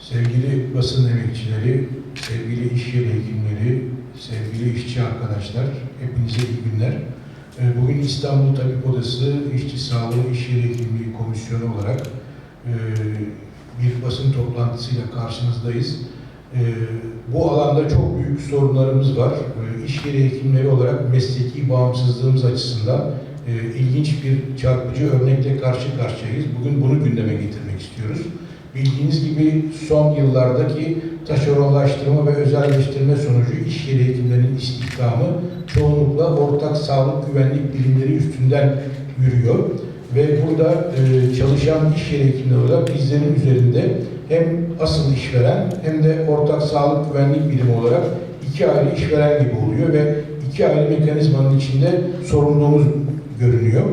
Sevgili basın emekçileri, sevgili iş yeri hekimleri, sevgili işçi arkadaşlar, hepinize iyi günler. Ee, Bugün İstanbul Tabip Odası İşçi Sağlığı İş Yeri Hekimliği Komisyonu olarak e, bir basın toplantısıyla karşınızdayız. Ee, Bu alanda çok büyük sorunlarımız var. Ee, İş yeri hekimleri olarak mesleki bağımsızlığımız açısından e, ilginç bir çarpıcı örnekle karşı karşıyayız. Bugün bunu gündeme getirmek istiyoruz. Bildiğiniz gibi son yıllardaki taşeronlaştırma ve özelleştirme sonucu iş yeri hekimlerinin istihdamı çoğunlukla ortak sağlık güvenlik birimleri üstünden yürüyor. Ve burada e, çalışan iş yeri hekimleri olarak bizlerin üzerinde hem asıl işveren hem de ortak sağlık güvenlik birimi olarak iki ayrı işveren gibi oluyor ve iki ayrı mekanizmanın içinde sorumluluğumuz görünüyor.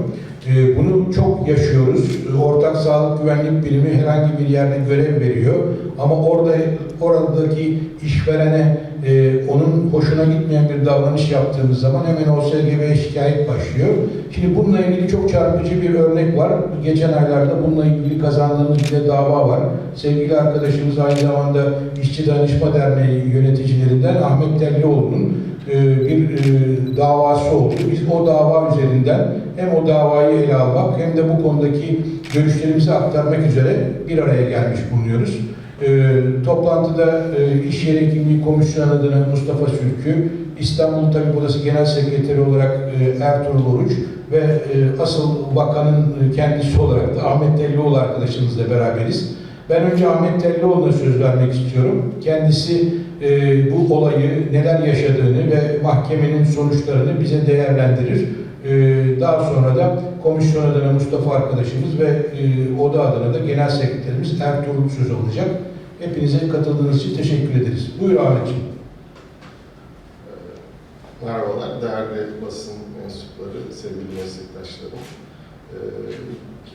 Ee, Bunu çok yaşıyoruz. Ortak sağlık güvenlik birimi herhangi bir yerde görev veriyor. Ama orada oradaki işverene e, onun hoşuna gitmeyen bir davranış yaptığımız zaman hemen OSGB'ye şikayet başlıyor. Şimdi bununla ilgili çok çarpıcı bir örnek var. Geçen aylarda bununla ilgili kazandığımız bir dava var. Sevgili arkadaşımız aynı zamanda İşçi Danışma Derneği yöneticilerinden Ahmet Tellioğlu'nun e, bir e, davası oldu. Biz o dava üzerinden hem o davayı ele almak hem de bu konudaki görüşlerimizi aktarmak üzere bir araya gelmiş bulunuyoruz. E, toplantıda e, Yeri Hekimliği Komisyonu adına Mustafa Sürkü, İstanbul Tabip Odası Genel Sekreteri olarak e, Ertuğrul Oruç ve e, asıl bakanın e, kendisi olarak da Ahmet Tellioğlu arkadaşımızla beraberiz. Ben önce Ahmet Tellioğlu'na söz vermek istiyorum. Kendisi e, bu olayı, neler yaşadığını ve mahkemenin sonuçlarını bize değerlendirir. E, daha sonra da komisyon adına Mustafa arkadaşımız ve e, oda adına da genel sekreterimiz Ertuğrul söz alacak. Hepinize katıldığınız için teşekkür ederiz. Buyur Ahmetciğim. Merhabalar, değerli basın mensupları, sevgili meslektaşlarım. Ee,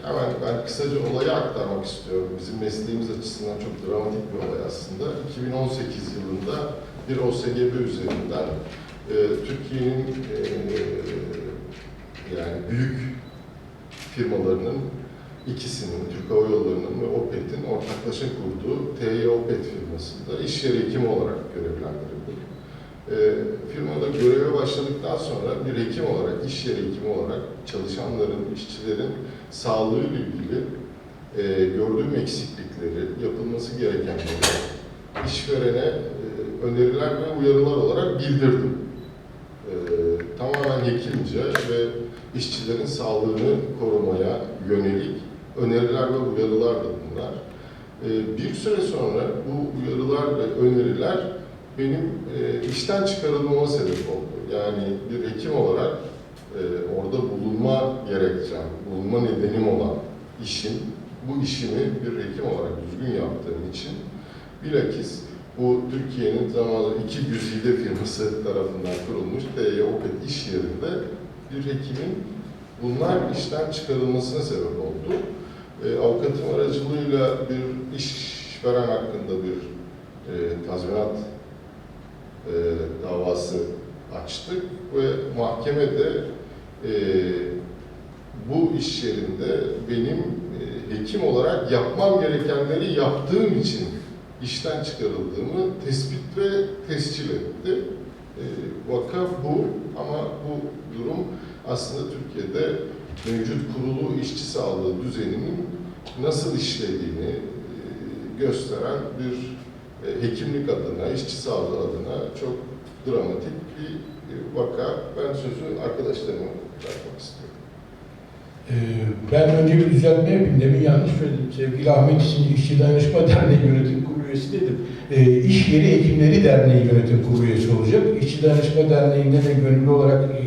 hemen ben kısaca olayı aktarmak istiyorum. Bizim mesleğimiz açısından çok dramatik bir olay aslında. 2018 yılında bir OSGB üzerinden e, Türkiye'nin e, yani büyük firmalarının ikisinin, Türk Hava Yolları'nın ve OPET'in ortaklaşa kurduğu TY OPET firmasında iş yeri hekimi olarak görevlendirildim. E, firmada göreve başladıktan sonra bir hekim olarak, iş yeri hekimi olarak çalışanların, işçilerin sağlığıyla ilgili e, gördüğüm eksiklikleri, yapılması gerekenleri işverene e, öneriler ve uyarılar olarak bildirdim. E, tamamen hekimce ve işçilerin sağlığını korumaya yönelik öneriler ve uyarılar da bunlar. E, bir süre sonra bu uyarılar ve öneriler benim e, işten çıkarılmama sebep oldu. Yani bir hekim olarak e, orada bulunma gerekçem, bulunma nedenim olan işim, bu işimi bir hekim olarak düzgün yaptığım için bilakis bu Türkiye'nin zamanında iki güzide firması tarafından kurulmuş TY Opet iş yerinde bir hekimin bunlar işten çıkarılmasına sebep oldu. E, avukatım aracılığıyla bir işveren hakkında bir e, tazminat e, davası açtık ve mahkemede e, bu iş yerinde benim e, hekim olarak yapmam gerekenleri yaptığım için işten çıkarıldığımı tespit ve tescil etti. E, vaka bu ama bu durum aslında Türkiye'de mevcut kurulu işçi sağlığı düzeninin nasıl işlediğini e, gösteren bir hekimlik adına, işçi sağlığı adına çok dramatik bir vaka. Ben sözü arkadaşlarıma bırakmak istiyorum. Ee, Ben önce bir düzeltme yapayım. Demin yanlış söyledim. Sevgili Ahmet için İşçi Danışma Derneği Yönetim Kurulu üyesi dedim. Ee, İş Yeri Hekimleri Derneği Yönetim Kurulu üyesi olacak. İşçi Danışma Derneği'nde de gönüllü olarak e,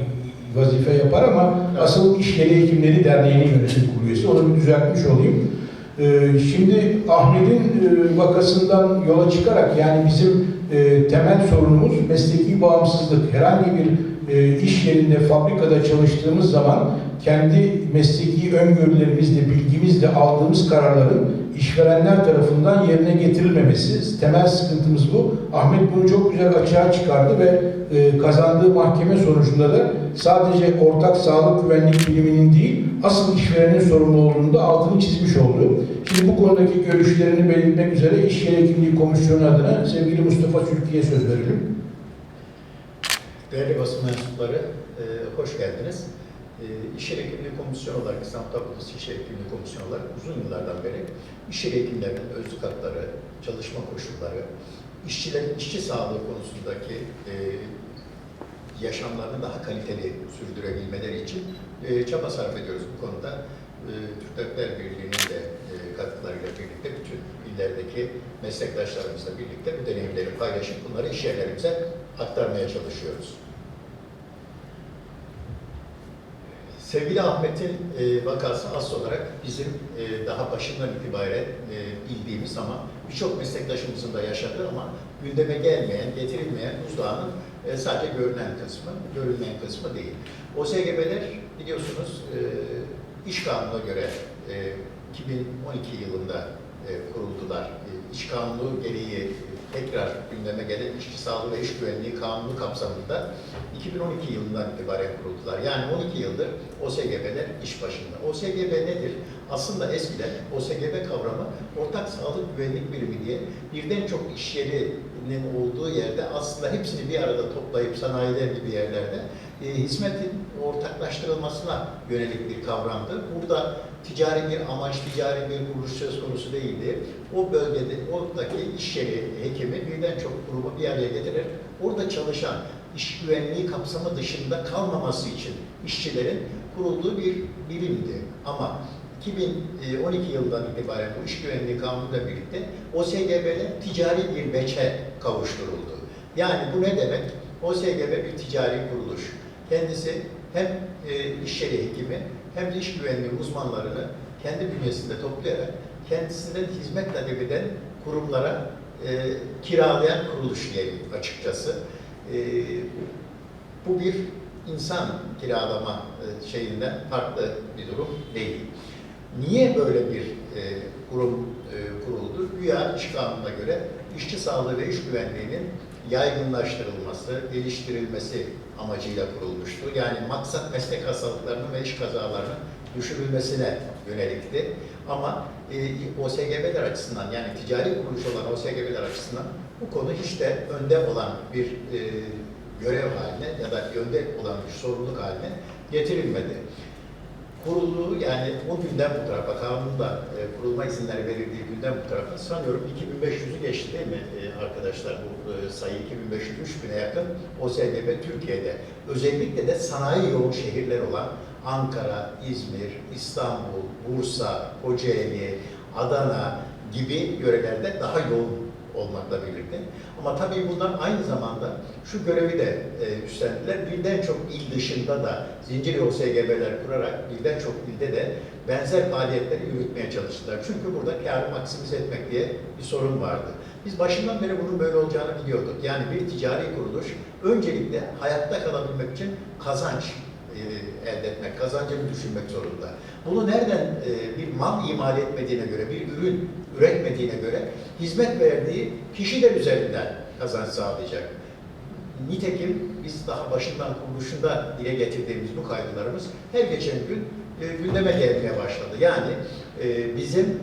vazife yapar ama asıl İş Yeri Hekimleri Derneği'nin yönetim kurulu üyesi. Onu bir düzeltmiş olayım. Ee, Şimdi Ahmet'in e, vakasından yola çıkarak yani bizim e, temel sorunumuz mesleki bağımsızlık. Herhangi bir e, iş yerinde, fabrikada çalıştığımız zaman kendi mesleki öngörülerimizle, bilgimizle aldığımız kararların işverenler tarafından yerine getirilmemesi. Temel sıkıntımız bu. Ahmet bunu çok güzel açığa çıkardı ve e, kazandığı mahkeme sonucunda da sadece ortak sağlık güvenlik biliminin değil, asıl işverenin sorumlu olduğunu da altını çizmiş oldu. Şimdi bu konudaki görüşlerini belirtmek üzere İş Yeri Hekimliği Komisyonu adına sevgili Mustafa Türkiye söz verelim. Değerli basın mensupları, e, hoş geldiniz. E, İş Hekimliği Komisyonu olarak, İstanbul Tablosu İş Hekimliği Komisyonu olarak uzun yıllardan beri iş hekimlerinin özlük hakları, çalışma koşulları, işçilerin işçi sağlığı konusundaki e, yaşamlarını daha kaliteli sürdürebilmeleri için e, çaba sarf ediyoruz bu konuda. E, Türk Tabipler Birliği'nin de e, katkılarıyla birlikte bütün illerdeki meslektaşlarımızla birlikte bu deneyimleri paylaşıp bunları iş yerlerimize aktarmaya çalışıyoruz. Sevgili Ahmet'in e, vakası as olarak bizim e, daha başından itibaren e, bildiğimiz ama birçok meslektaşımızın da yaşadığı ama gündeme gelmeyen, getirilmeyen buzdağının e, sadece görünen kısmı, görülmeyen kısmı değil. OSGB'ler biliyorsunuz e, iş kanununa göre e, 2012 yılında e, kuruldular. E, iş kanunu gereği tekrar gündeme gelen işçi sağlığı ve iş güvenliği kanunu kapsamında 2012 yılından itibaren kuruldular. Yani 12 yıldır OSGB'ler iş başında. OSGB nedir? Aslında eskiden OSGB kavramı ortak sağlık güvenlik birimi diye birden çok iş yerinin olduğu yerde aslında hepsini bir arada toplayıp sanayiler gibi yerlerde e, hizmetin ortaklaştırılmasına yönelik bir kavramdı. Burada ticari bir amaç, ticari bir kuruluş söz konusu değildi. O bölgede, oradaki iş yeri hekimi birden çok kurumu bir araya getirir. Orada çalışan iş güvenliği kapsamı dışında kalmaması için işçilerin kurulduğu bir birimdi. Ama 2012 yılından itibaren bu iş güvenliği kanunuyla birlikte OSGB'ler ticari bir beçe kavuşturuldu. Yani bu ne demek? OSGB bir ticari kuruluş. Kendisi hem e, iş yeri hekimi hem de iş güvenliği uzmanlarını kendi bünyesinde toplayarak kendisinden hizmet talep eden kurumlara e, kiralayan kuruluş diyelim açıkçası. E, bu bir insan kiralama e, şeyinden farklı bir durum değil. Niye böyle bir e, kurum e, kuruldu? Güya iş göre işçi sağlığı ve iş güvenliğinin yaygınlaştırılması, geliştirilmesi amacıyla kurulmuştu. Yani maksat meslek hastalıklarının ve iş kazalarının düşürülmesine yönelikti. Ama e, OSGB'ler açısından yani ticari kuruluş olan OSGB'ler açısından bu konu hiç de önde olan bir e, görev haline ya da önde olan bir sorumluluk haline getirilmedi. Kurulduğu yani o günden bu tarafa, kanunda e, kurulma izinleri verildiği günden bu tarafa sanıyorum 2500'ü geçti değil mi e, arkadaşlar bu e, sayı 2500 3000'e yakın OSGB Türkiye'de. Özellikle de sanayi yoğun şehirler olan Ankara, İzmir, İstanbul, Bursa, Kocaeli, Adana gibi yörelerde daha yoğun olmakla birlikte. Ama tabii bunlar aynı zamanda şu görevi de e, üstlendiler. Birden çok il dışında da zincir OSGB'ler kurarak birden çok ilde de benzer faaliyetleri yürütmeye çalıştılar. Çünkü burada karı maksimize etmek diye bir sorun vardı. Biz başından beri bunun böyle olacağını biliyorduk. Yani bir ticari kuruluş öncelikle hayatta kalabilmek için kazanç e, elde etmek, kazancını düşünmek zorunda. Bunu nereden e, bir mal imal etmediğine göre, bir ürün üretmediğine göre hizmet verdiği kişiler üzerinden kazanç sağlayacak. Nitekim biz daha başından kuruluşunda dile getirdiğimiz bu kaygılarımız her geçen gün e, gündeme gelmeye başladı. Yani e, bizim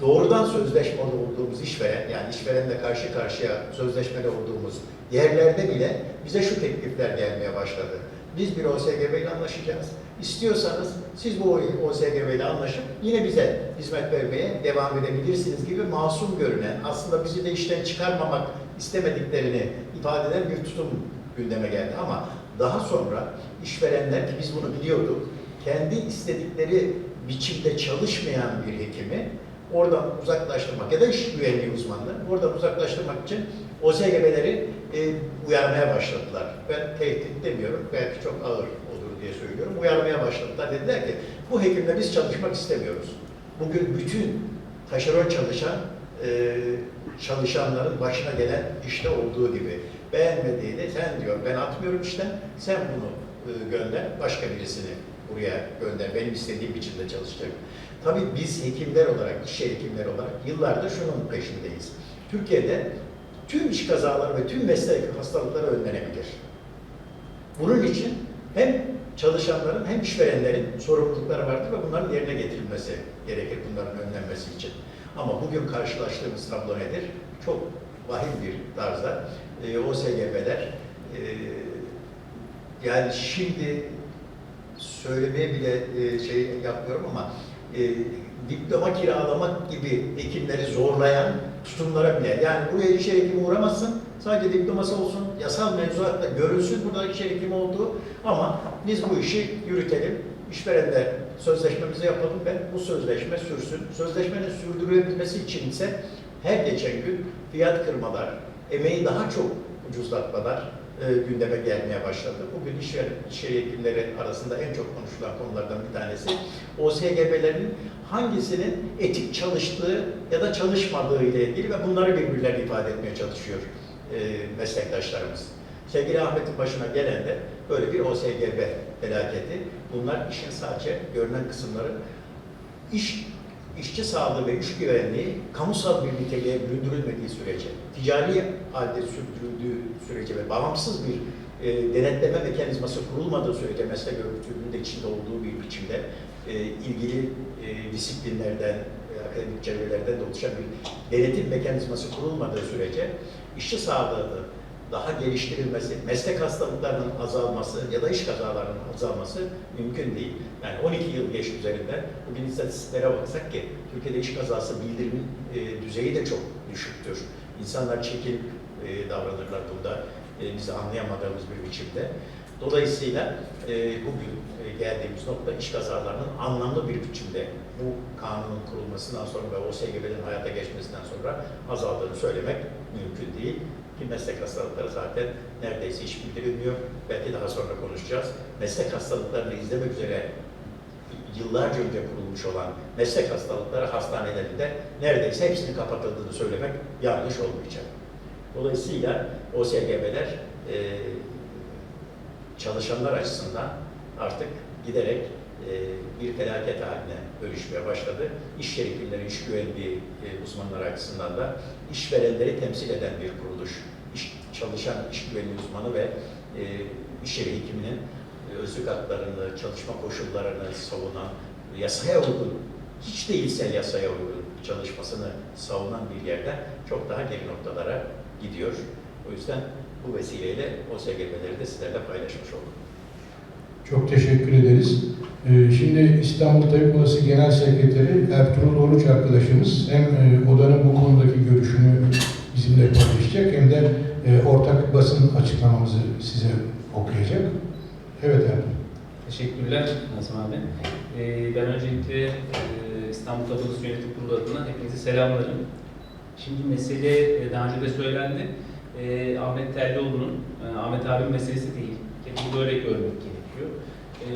doğrudan sözleşmeli olduğumuz işveren, yani işverenle karşı karşıya sözleşmeli olduğumuz yerlerde bile bize şu teklifler gelmeye başladı. Biz bir OSGB ile anlaşacağız. İstiyorsanız siz bu OSGB ile anlaşıp yine bize hizmet vermeye devam edebilirsiniz gibi masum görünen, aslında bizi de işten çıkarmamak istemediklerini ifade eden bir tutum gündeme geldi. Ama daha sonra işverenler ki biz bunu biliyorduk, kendi istedikleri biçimde çalışmayan bir hekimi oradan uzaklaştırmak ya da iş güvenliği uzmanları oradan uzaklaştırmak için OSGB'leri e, uyarmaya başladılar. Ben tehdit demiyorum, belki çok ağır olur diye söylüyorum. Uyarmaya başladılar. Dediler ki bu hekimle biz çalışmak istemiyoruz. Bugün bütün taşeron çalışan e, çalışanların başına gelen işte olduğu gibi Beğenmediği de sen diyor ben atmıyorum işten sen bunu e, gönder başka birisini buraya gönder. Benim istediğim biçimde çalışacak. Tabii biz hekimler olarak, iş yeri hekimleri olarak yıllardır şunun peşindeyiz. Türkiye'de tüm iş kazaları ve tüm meslek hastalıkları önlenebilir. Bunun için hem çalışanların hem işverenlerin sorumlulukları vardır ve bunların yerine getirilmesi gerekir bunların önlenmesi için. Ama bugün karşılaştığımız tablo nedir? Çok vahim bir tarzda e, OSGB'ler e, yani şimdi söylemeye bile e, şey yapmıyorum ama e, diploma kiralamak gibi hekimleri zorlayan tutumlara bile yani buraya iş yeri hekimi uğramasın sadece diploması olsun yasal mevzuatta görülsün burada iş yeri hekimi olduğu ama biz bu işi yürütelim işverenle sözleşmemizi yapalım ve bu sözleşme sürsün. Sözleşmenin sürdürülebilmesi için ise her geçen gün fiyat kırmalar, emeği daha çok ucuzlatmalar e, gündeme gelmeye başladı. Bugün iş, yer, iş yeri hekimleri arasında en çok konuşulan konulardan bir tanesi OSGB'lerin hangisinin etik çalıştığı ya da çalışmadığı ile ilgili ve bunları birbirlerine ifade etmeye çalışıyor e, meslektaşlarımız. Sevgili Ahmet'in başına gelen de böyle bir OSGB felaketi. Bunlar işin sadece görünen kısımları. İş, işçi sağlığı ve iş güvenliği kamusal bir niteliğe büründürülmediği sürece, ticari halde sürdürüldüğü sürece ve bağımsız bir e, denetleme mekanizması kurulmadığı sürece meslek örgütünün de içinde olduğu bir biçimde e, ilgili e, disiplinlerden, e, akademik çevrelerden de oluşan bir denetim mekanizması kurulmadığı sürece işçi sağlığını daha geliştirilmesi, meslek hastalıklarının azalması ya da iş kazalarının azalması mümkün değil. Yani 12 yıl geçti üzerinden. Bugün istatistiklere baksak ki Türkiye'de iş kazası bildirim e, düzeyi de çok düşüktür. İnsanlar çekil e, davranırlar burada e, bizi anlayamadığımız bir biçimde. Dolayısıyla e, bugün e, geldiğimiz nokta iş kazalarının anlamlı bir biçimde bu kanunun kurulmasından sonra ve OSGB'lerin hayata geçmesinden sonra azaldığını söylemek mümkün değil. Ki meslek hastalıkları zaten neredeyse hiç bildirilmiyor. Belki daha sonra konuşacağız. Meslek hastalıklarını izlemek üzere yıllarca önce kurulmuş olan meslek hastalıkları hastanelerinde neredeyse hepsinin kapatıldığını söylemek yanlış olmayacak. Dolayısıyla OSGB'ler e, çalışanlar açısından artık giderek e, bir felaket haline dönüşmeye başladı. İş yeri hekimleri, iş güvenliği e, uzmanları açısından da işverenleri temsil eden bir kuruluş. İş, çalışan iş güvenliği uzmanı ve e, iş yeri hekiminin e, özlük haklarını, çalışma koşullarını savunan, yasaya uygun, hiç değilse yasaya uygun çalışmasını savunan bir yerden çok daha geri noktalara gidiyor. O yüzden bu vesileyle o SGB'leri de sizlerle paylaşmış oldum. Çok teşekkür ederiz. Ee, Şimdi İstanbul Tabip Odası Genel Sekreteri Ertuğrul Oruç arkadaşımız hem e, odanın bu konudaki görüşünü bizimle paylaşacak hem de e, ortak basın açıklamamızı size okuyacak. Evet Ertuğrul. Teşekkürler Nazım abi. Ee, ben öncelikle e, İstanbul Tablosu Yönetim Kurulu adına hepinize selamlarım. Şimdi mesele e, daha önce de söylendi. Ahmet Terlioğlu'nun, Ahmet abinin meselesi değil. Bunu böyle görmek. E,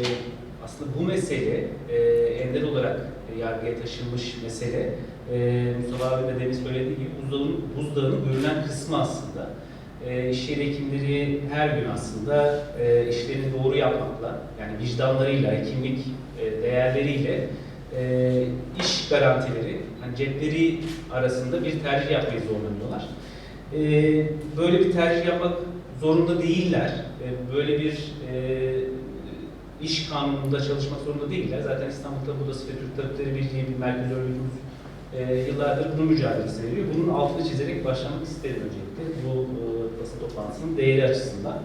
aslında bu mesele e, ender olarak e, yargıya taşınmış mesele. E, Mustafa abi de demin söylediği gibi buzdağının, buzdağının görünen kısmı aslında e, iş yeri hekimleri her gün aslında e, işlerini doğru yapmakla, yani vicdanlarıyla, kimlik e, değerleriyle e, iş garantileri, hani cepleri arasında bir tercih yapmayı zorlanıyorlar. E, böyle bir tercih yapmak zorunda değiller. E, böyle bir e, iş kanununda çalışmak zorunda değiller. Zaten İstanbul Tabip Odası ve Türk Tabipleri Birliği bir merkez örgütümüz e, yıllardır bunun mücadelesi veriyor. Bunun altını çizerek başlamak isterim öncelikle bu e, basın toplantısının değeri açısından.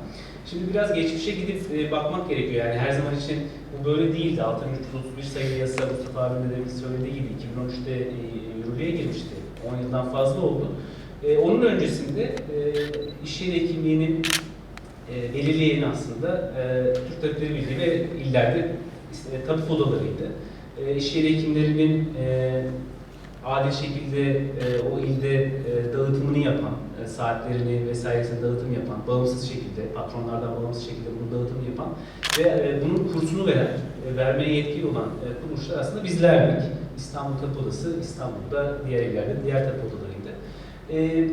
Şimdi biraz geçmişe gidip e, bakmak gerekiyor. Yani her zaman için bu böyle değildi. 6331 sayılı yasa Mustafa demin söylediği gibi 2013'te e, yürürlüğe girmişti. 10 yıldan fazla oldu. E, onun öncesinde e, iş yeri hekimliğinin e, belirleyen aslında e, Türk Tabipleri Birliği ve illerde işte, tabip odalarıydı. E, iş yeri hekimlerinin e, adil şekilde e, o ilde e, dağıtımını yapan, e, saatlerini vesairesini dağıtım yapan, bağımsız şekilde, patronlardan bağımsız şekilde bunun dağıtımını yapan ve e, bunun kursunu veren, e, vermeye yetkili olan e, kuruluşlar aslında bizlerdik. İstanbul Tabip Odası, İstanbul'da diğer illerde diğer tabip odalarıydı. E,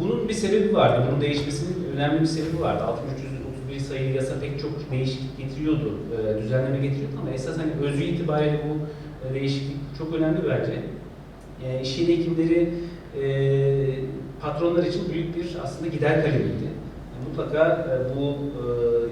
Bunun bir sebebi vardı. Bunun değişmesinin önemli bir sebebi vardı. 6331 sayılı yasa pek çok değişiklik getiriyordu, e, düzenleme getiriyordu ama esas hani özü itibariyle bu e, değişiklik çok önemli bence. E, iş yeri hekimleri patronlar için büyük bir aslında gider kalemiydi. E, mutlaka bu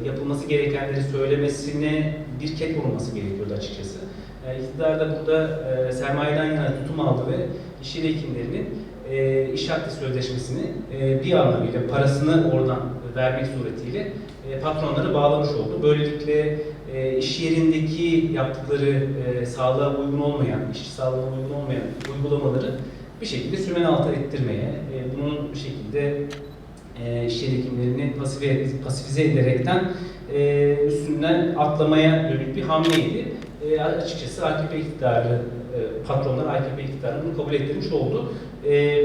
yapılması gerekenleri söylemesine bir ket vurulması gerekiyordu açıkçası. E, iktidar da burada sermayeden yana tutum aldı ve iş yeri hekimlerinin e, iş hakkı sözleşmesini e, bir anlamıyla parasını oradan vermek suretiyle e, patronları bağlamış oldu. Böylelikle e, iş yerindeki yaptıkları e, sağlığa uygun olmayan, işçi sağlığına uygun olmayan uygulamaları bir şekilde sümen altı ettirmeye, e, bunun bir şekilde e, iş yeri hekimlerini pasife, pasifize ederekten e, üstünden atlamaya dönük bir hamleydi. E, açıkçası AKP iktidarı, patronlar AKP iktidarı bunu kabul ettirmiş oldu. E,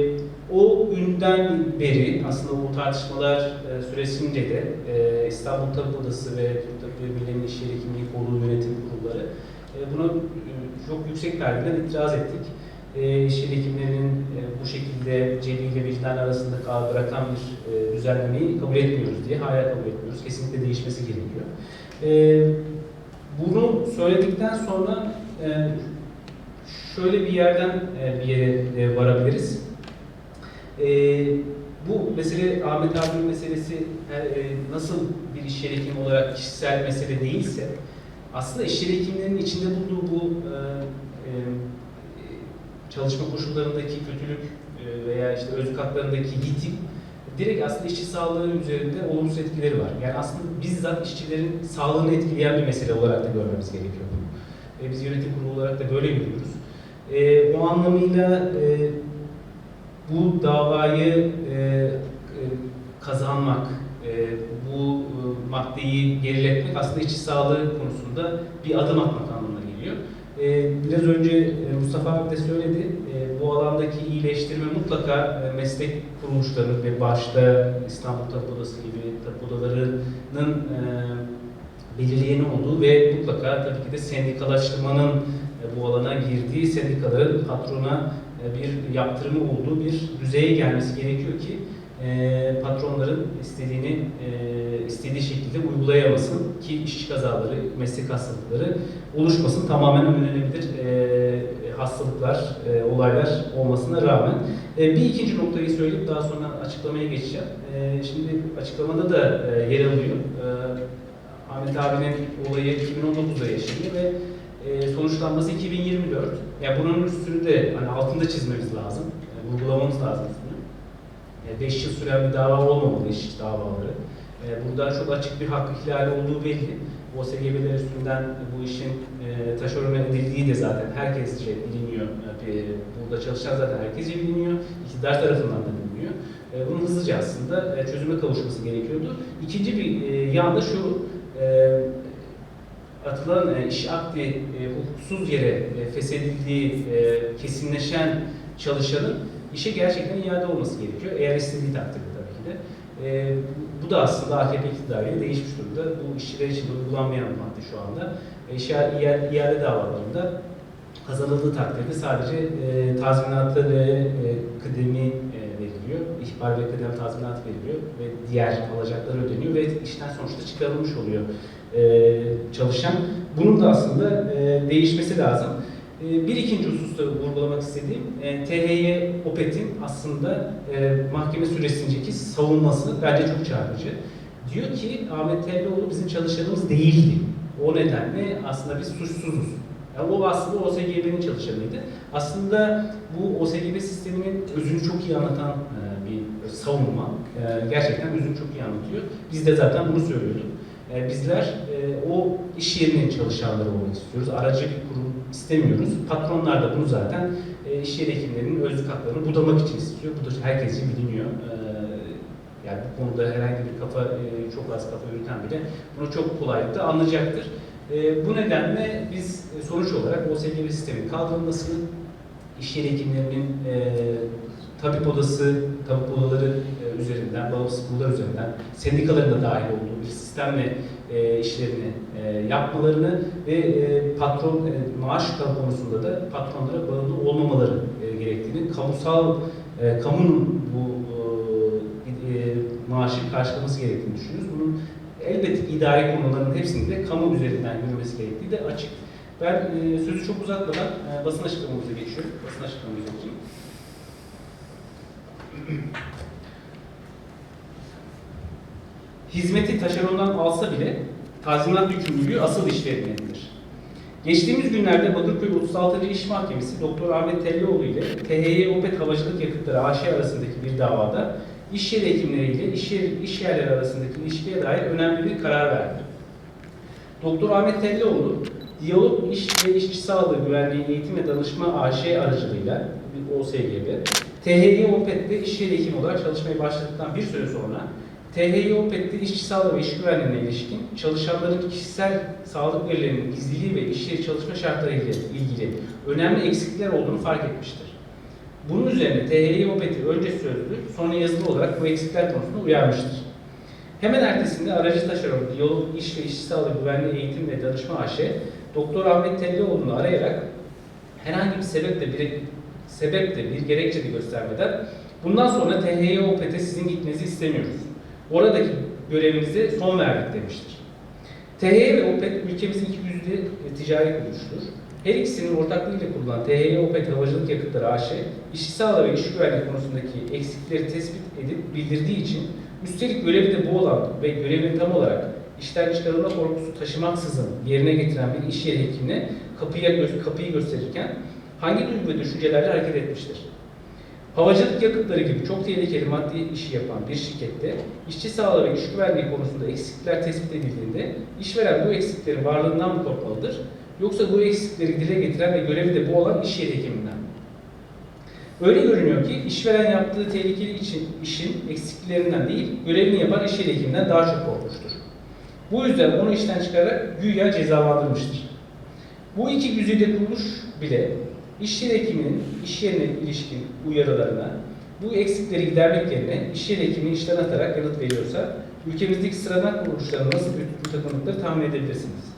o günden beri aslında bu tartışmalar e, süresince de e, İstanbul Tabip Odası ve Türk Tabip Birliği'nin iş yeri hekimliği kurulu yönetim kurulları e, buna e, çok yüksek perdeden itiraz ettik. E, iş yeri e, bu şekilde cebi ile vicdan arasında bırakan bir e, düzenlemeyi kabul etmiyoruz diye hala kabul etmiyoruz. Kesinlikle değişmesi gerekiyor. E, bunu söyledikten sonra e, şöyle bir yerden e, bir yere e, varabiliriz. E, bu mesele Ahmet abinin meselesi nasıl bir iş yeri hekimi olarak kişisel mesele değilse aslında iş yeri hekimlerinin içinde bulduğu bu çalışma koşullarındaki kötülük veya işte özlük haklarındaki yitik direkt aslında işçi sağlığı üzerinde olumsuz etkileri var. Yani aslında bizzat işçilerin sağlığını etkileyen bir mesele olarak da görmemiz gerekiyor bunu. E, biz yönetim kurulu olarak da böyle görüyoruz. E, o anlamıyla e, bu davayı e, e, kazanmak, e, bu e, maddeyi geriletmek aslında işçi sağlığı konusunda bir adım atmak anlamına geliyor. E, biraz önce e, Mustafa abi de söyledi, e, bu alandaki iyileştirme mutlaka e, meslek kuruluşlarının ve başta İstanbul Tabip Odası gibi tabip odalarının e, belirleyeni olduğu ve mutlaka tabii ki de sendikalaştırmanın e, bu alana girdiği sendikaların patrona e, bir yaptırımı olduğu bir düzeye gelmesi gerekiyor ki e, patronların istediğini istediği şekilde uygulayamasın ki işçi kazaları, meslek hastalıkları oluşmasın. Tamamen önlenebilir hastalıklar, olaylar olmasına rağmen. Bir ikinci noktayı söyleyip daha sonra açıklamaya geçeceğim. Şimdi açıklamada da yer alıyor. E, Ahmet abinin olayı 2019'da yaşanıyor ve e, sonuçlanması 2024. Ya bunun üstünü de hani altında çizmemiz lazım. E, vurgulamamız lazım üstünü. 5 yıl süren bir dava olmamalı iş davaları. E, burada çok açık bir hak ihlali olduğu belli. OSGB'ler üstünden bu işin e, taşeron edildiği de zaten herkesce biliniyor. E, burada çalışan zaten herkesce biliniyor. İktidar tarafından da biliniyor. E, bunun hızlıca aslında e, çözüme kavuşması gerekiyordu. İkinci bir e, yan da şu, e, atılan e, iş akdi e, hukuksuz yere e, feshedildiği e, kesinleşen çalışanın işe gerçekten iade olması gerekiyor. Eğer istediği takdirde tabii ki de. E, bu da aslında AKP iktidarıyla değişmiş durumda. Bu işçiler için uygulanmayan madde şu anda. E, iade, iade davalarında kazanıldığı takdirde sadece e, tazminatı ve e, kıdemi veriliyor. İhbar ve kıdem tazminatı veriliyor ve diğer alacakları ödeniyor ve işten sonuçta çıkarılmış oluyor e, çalışan. Bunun da aslında e, değişmesi lazım. E, bir ikinci hususta vurgulamak istediğim, e, THY OPET'in aslında e, mahkeme sürecindeki savunması bence çok çarpıcı. Diyor ki Ahmet Tevlioğlu bizim çalışanımız değildi. O nedenle aslında biz suçsuzuz. Yani o aslında OSGB'nin çalışanıydı. Aslında bu OSGB sisteminin özünü çok iyi anlatan e, bir savunma. E, gerçekten özünü çok iyi anlatıyor. Biz de zaten bunu söylüyorduk. E, bizler o iş yerinin çalışanları olmak istiyoruz. Aracı bir kurum istemiyoruz. Patronlar da bunu zaten iş yeri hekimlerinin özlük haklarını budamak için istiyor. Bu da herkesce biliniyor. E, yani bu konuda herhangi bir kafa, çok az kafa yürüten bile bunu çok kolaylıkla anlayacaktır. E, bu nedenle biz e, sonuç olarak OSGB sistemin kaldırılmasını, iş yeri hekimlerinin e, tabip odası, tabip odaları e, üzerinden, bağımsız kurullar üzerinden sendikaların da dahil olduğu bir sistemle e, işlerini e, yapmalarını ve e, patron e, maaş konusunda da patronlara bağımlı olmamaları e, gerektiğini, kamusal e, kamunun bu e, maaşı karşılaması gerektiğini düşünüyoruz. Bunun elbette idari konuların hepsinin de kamu üzerinden yürümesi gerektiği de açık. Ben e, sözü çok uzatmadan e, basın açıklamamıza geçiyorum. Basın açıklamamıza okuyayım. Hizmeti taşerondan alsa bile tazminat yükümlülüğü asıl işverenindir. Geçtiğimiz günlerde Bakırköy 36. İş Mahkemesi Doktor Ahmet Tellioğlu ile THY Opet Havacılık Yakıtları AŞ arasındaki bir davada iş yeri hekimleriyle iş, yeri, iş yerleri arasındaki ilişkiye dair önemli bir karar verdi. Doktor Ahmet Tellioğlu, Diyalog İş ve İşçi Sağlığı Güvenliği Eğitim ve Danışma AŞ aracılığıyla OSGB, THY Opet'te iş yeri hekimi olarak çalışmaya başladıktan bir süre sonra THY Opet'te işçi sağlığı ve iş güvenliğine ilişkin çalışanların kişisel sağlık verilerinin gizliliği ve iş yeri çalışma şartları ile ilgili önemli eksiklikler olduğunu fark etmiştir. Bunun üzerine THY Opet'i önce sözlü, sonra yazılı olarak bu eksiklikler konusunda uyarmıştır. Hemen ertesinde aracı taşeron Diyalog İş ve İşçi Sağlığı Güvenliği Eğitim ve Danışma AŞ, Doktor Ahmet Tellioğlu'nu arayarak herhangi bir sebeple bir sebeple bir gerekçe de göstermeden bundan sonra THY Opet'e sizin gitmenizi istemiyoruz. Oradaki görevinize son verdik demiştir. THY ve OPET ülkemizin iki yüzlü ticari kuruluştur. Her ikisinin ortaklığıyla kurulan THY OPET Havacılık Yakıtları AŞ, işçi sağlığı ve iş güvenliği konusundaki eksikleri tespit edip bildirdiği için üstelik görevi de bu olan ve görevini tam olarak işten çıkarılma korkusu taşımaksızın yerine getiren bir iş yeri hekimine kapıya gö- kapıyı gösterirken hangi duygu ve düşüncelerle hareket etmiştir? Havacılık yakıtları gibi çok tehlikeli maddi işi yapan bir şirkette işçi sağlığı ve iş güvenliği konusunda eksiklikler tespit edildiğinde işveren bu eksiklerin varlığından mı korkmalıdır? Yoksa bu eksikleri dile getiren ve görevi de bu olan iş yeri hekiminden mi? Öyle görünüyor ki işveren yaptığı tehlikeli için, işin eksiklerinden değil, görevini yapan iş yeri hekiminden daha çok korkmuştur. Bu yüzden onu işten çıkararak güya cezalandırmıştır. Bu iki güzide kuruluş bile iş yeri hekiminin iş yerine ilişkin uyarılarına, bu eksikleri gidermek yerine iş yeri hekimini işten atarak yanıt veriyorsa, ülkemizdeki sıradan kuruluşların nasıl bir takımlıkları tahmin edebilirsiniz.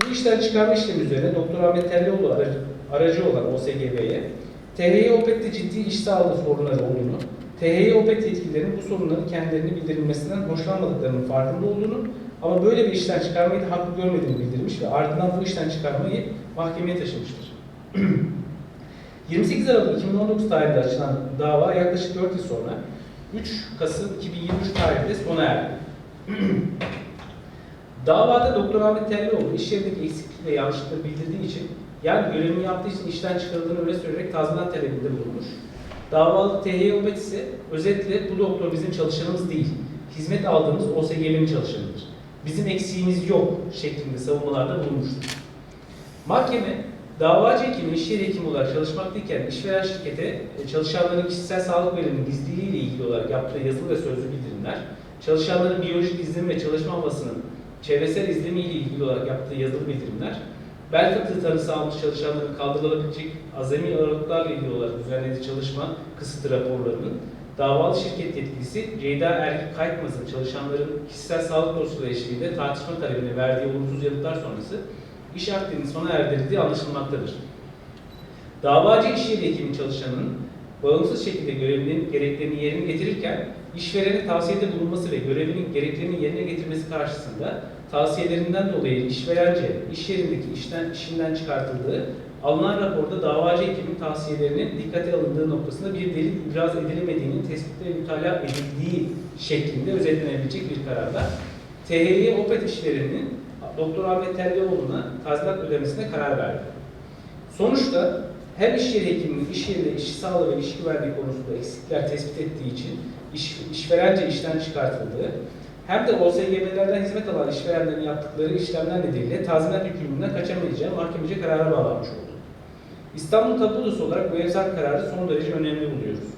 Bu işten çıkarma işlemi üzerine Doktor Ahmet Tellioğlu aracı, olan OSGB'ye THY Opet'te ciddi iş sağlığı sorunları olduğunu, THY Opet yetkililerin bu sorunların kendilerine bildirilmesinden hoşlanmadıklarının farkında olduğunu ama böyle bir işten çıkarmayı da haklı görmediğini bildirmiş ve ardından bu işten çıkarmayı mahkemeye taşımıştır. 28 Aralık 2019 tarihinde açılan dava yaklaşık 4 yıl sonra 3 Kasım 2023 tarihinde sona erdi. Davada Doktor Ahmet Tellioğlu iş yerindeki eksiklik ve yanlışlıkları bildirdiği için yani görevini yaptığı için işten çıkarıldığını öne sürerek tazminat talebinde bulunmuş. Davalı THY Opet ise özetle bu doktor bizim çalışanımız değil, hizmet aldığımız OSGB'nin çalışanıdır. Bizim eksiğimiz yok şeklinde savunmalarda bulunmuştur. Mahkeme davacı hekimin iş yeri hekimi olarak çalışmaktayken işveren şirkete e, çalışanların kişisel sağlık verilerinin gizliliği ile ilgili olarak yaptığı yazılı ve sözlü bildirimler, çalışanların biyolojik izlemi ve çalışma havasının çevresel izlemi ile ilgili olarak yaptığı yazılı bildirimler, bel fıtığı tanısı çalışanların kaldırılabilecek azami aralıklarla ilgili olarak düzenlediği çalışma kısıtı raporlarının davalı şirket yetkilisi Ceyda Ergin Kaytmaz'ın çalışanların kişisel sağlık dosyaları eşliğinde tartışma talebine verdiği olumsuz yanıtlar sonrası iş akdinin sona erdirildiği anlaşılmaktadır. Davacı iş yeri hekimi çalışanının bağımsız şekilde görevinin gereklerini yerine getirirken işverene tavsiyede bulunması ve görevinin gereklerini yerine getirmesi karşısında tavsiyelerinden dolayı işverence iş yerindeki işten işinden çıkartıldığı alınan raporda davacı hekimin tavsiyelerinin dikkate alındığı noktasında bir delil ibraz edilemediğinin tespit ve mütalaa edildiği şeklinde özetlenebilecek bir kararda THY Opet işvereninin Doktor Ahmet Tellioğlu'na tazminat ödemesine karar verdi. Sonuçta her iş yeri hekiminin iş yerinde iş sağlığı ve iş güvenliği konusunda eksiklikler tespit ettiği için iş, işverence işten çıkartıldığı hem de OSGB'lerden hizmet alan işverenlerin yaptıkları işlemler nedeniyle tazminat yükümlülüğünden kaçamayacağı mahkemece karara bağlanmış oldu. İstanbul Tapu Odası olarak bu emsal kararı son derece önemli buluyoruz.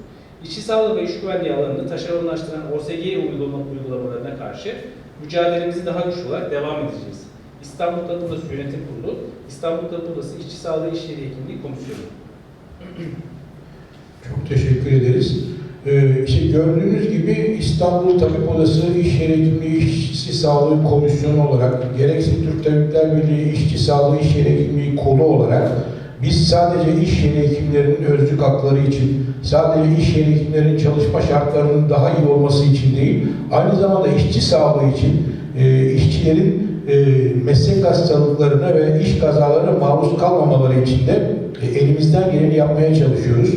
İşçi sağlığı ve iş güvenliği alanını taşeronlaştıran OSG uygulama, uygulamalarına karşı mücadelemizi daha güçlü olarak devam edeceğiz. İstanbul Tapu Odası Yönetim Kurulu, İstanbul Tapu Odası İşçi Sağlığı İş Yeri Hekimliği Komisyonu. Çok teşekkür ederiz. Ee, işte gördüğünüz gibi İstanbul Tabip Odası İş Yeri Hekimliği İşçi Sağlığı Komisyonu olarak gerekse Türk Tabipler Birliği İşçi Sağlığı İş Yeri Hekimliği kolu olarak Biz sadece iş yeri hekimlerinin özlük hakları için, sadece iş yeri hekimlerinin çalışma şartlarının daha iyi olması için değil, aynı zamanda işçi sağlığı için, e, işçilerin e, meslek hastalıklarına ve iş kazalarına maruz kalmamaları için de e, elimizden geleni yapmaya çalışıyoruz.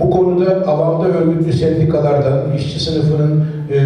Bu konuda alanda örgütlü sendikalardan, işçi sınıfının e,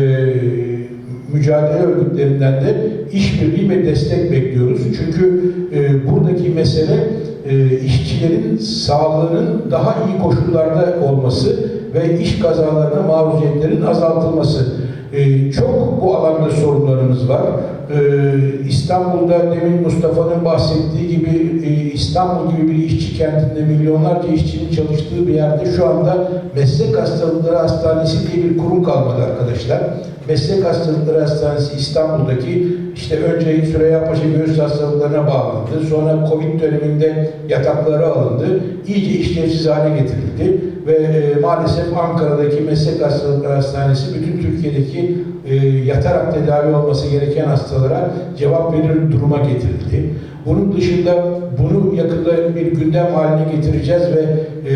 mücadele örgütlerinden de işbirliği ve destek bekliyoruz. Çünkü e, buradaki mesele e, işçilerin sağlığının daha iyi koşullarda olması ve iş kazalarına maruziyetlerin azaltılması. E, çok bu alanda sorunlarımız var. E, İstanbul'da demin Mustafa'nın bahsettiği gibi e, İstanbul gibi bir işçi kentinde milyonlarca işçinin çalıştığı bir yerde şu anda Meslek Hastalıkları Hastanesi diye bir kurum kalmadı arkadaşlar. Meslek Hastalıkları Hastanesi İstanbul'daki işte önce Süreyya Paşa göğüs hastalıklarına bağlandı. Sonra Covid döneminde yatakları alındı. İyice işlevsiz hale getirildi. Ve e, maalesef Ankara'daki Meslek Hastalıkları Hastanesi bütün Türkiye'deki e, yatarak tedavi olması gereken hastalara cevap verir duruma getirildi. Bunun dışında bunu yakında bir gündem haline getireceğiz ve e,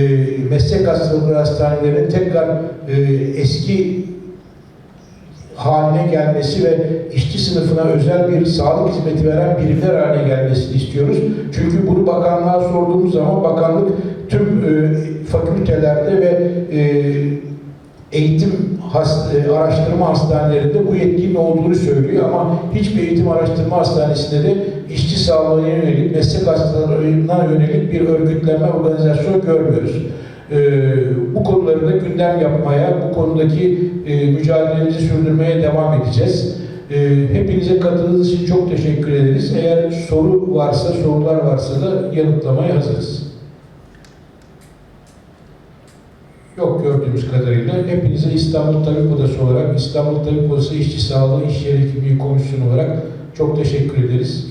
meslek hastalıkları hastanelerinin tekrar e, eski haline gelmesi ve işçi sınıfına özel bir sağlık hizmeti veren birimler haline gelmesini istiyoruz. Çünkü bunu bakanlığa sorduğumuz zaman bakanlık tüm e, fakültelerde ve e, eğitim has, e, araştırma hastanelerinde bu yetkinin olduğunu söylüyor ama hiçbir eğitim araştırma hastanesinde de işçi sağlığına yönelik, meslek hastalarına yönelik bir örgütlenme organizasyon görmüyoruz. Ee, bu konuları da gündem yapmaya, bu konudaki e, mücadelemizi sürdürmeye devam edeceğiz. Ee, hepinize katıldığınız için çok teşekkür ederiz. Eğer soru varsa, sorular varsa da yanıtlamaya hazırız. Yok gördüğümüz kadarıyla. Hepinize İstanbul Tabip Odası olarak, İstanbul Tabip Odası İşçi Sağlığı İş Yeri Hekimliği Komisyonu olarak çok teşekkür ederiz.